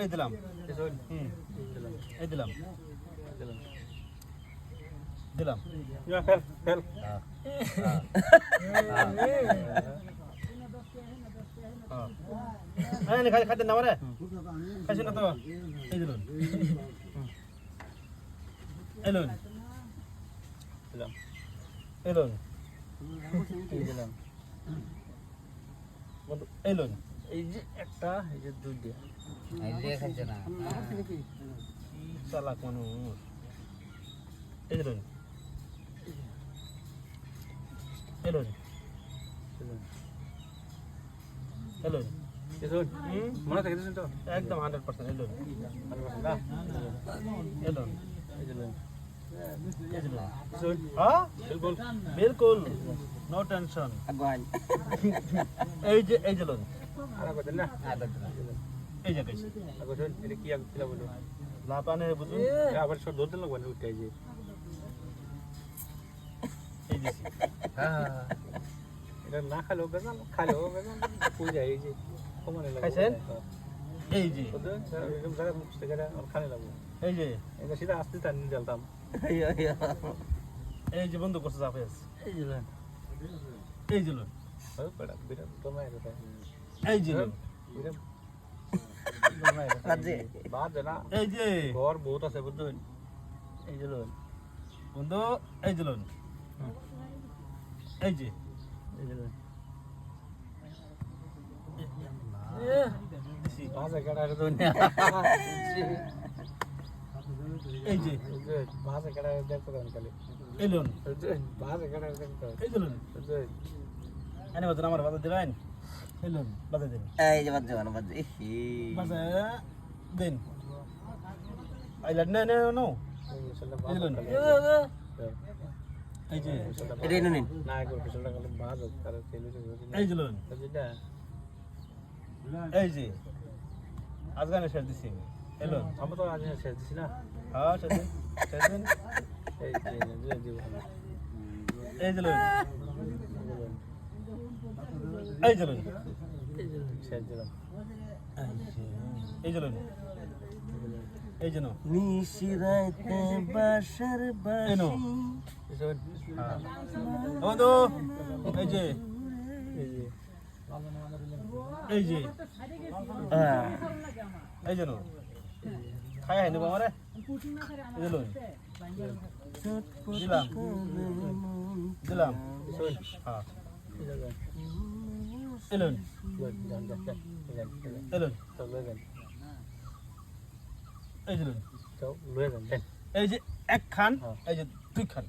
এই দিলাম এসন হুম দিলাম এই দিলাম দিলাম দিলাম ইয়া ফেল ফেল হ্যাঁ খাই খাইতে না মারে খাইছে না তো এই দিলুন এলুন দিলাম এলুন এই দিলাম বন্ধু এলুন এই যে একটা এই যে দুই দিয়া। চালাক মানুষ। এই এলুন এসন মনে থাকে দিছেন তো? একদম হান্ড্রেড পার্সেন্ট হ্যাঁ? বিলকুল। বিলকুল। নো টেনশন এই যে এই যে লোন আর না। এই যে এটা কি আগে ছিল বলো লাপানে বুঝুন। আবার সব ধরতে লাগবে না উঠে যে এই দিছি এটা না খালেও বেজান খালেও বেজান এই যে কমানে লাগে খাইছেন? এই যে। এরকম জায়গা মুখতে গেলে আর লাগবে এই যে। এটা সিধা আসতে তার নিয়ে জ্বালতাম। এই যে বন্ধ করছে জাফেজ এই যে এই যে লোন। বিরাট এই যে এই যে। ঘর বহুত আছে বুঝছেন এই যে লোন বন্ধু এই যে লোন এই যে। এই যে লোন এই যে। পাঁচ একাটা দেখতে খালি। এই লোন পাঁচ একাটা দেখতে এই যে লোন এনে বাজার দিলেন এই এই যে বাজে বানো বাজে হি দিন। আইলার না না নো। এই লোন এই যে। এটা নিন। না একবার পিছনটা খালি বাজ তার তেল এই যে লোন। এই যে আজগানে শেষ দিছি আমি। তো শেষ না। হ্যাঁ শেষ দিন। শেষ দিন। এই যে। এই যে লোন। এই যে লোন শেষ দিলাম এই যে লোন এই যে নো নিশিরাইতে বাসার বাসি হ্যাঁ। বন্ধু এই যে এই যে। এই যে। হ্যাঁ। এই যে নো খাই হাই নেব আমারে। দিলাম। দিলাম। হ্যাঁ। এই যে এই যে এই যে এক খান এই যে দুই খান।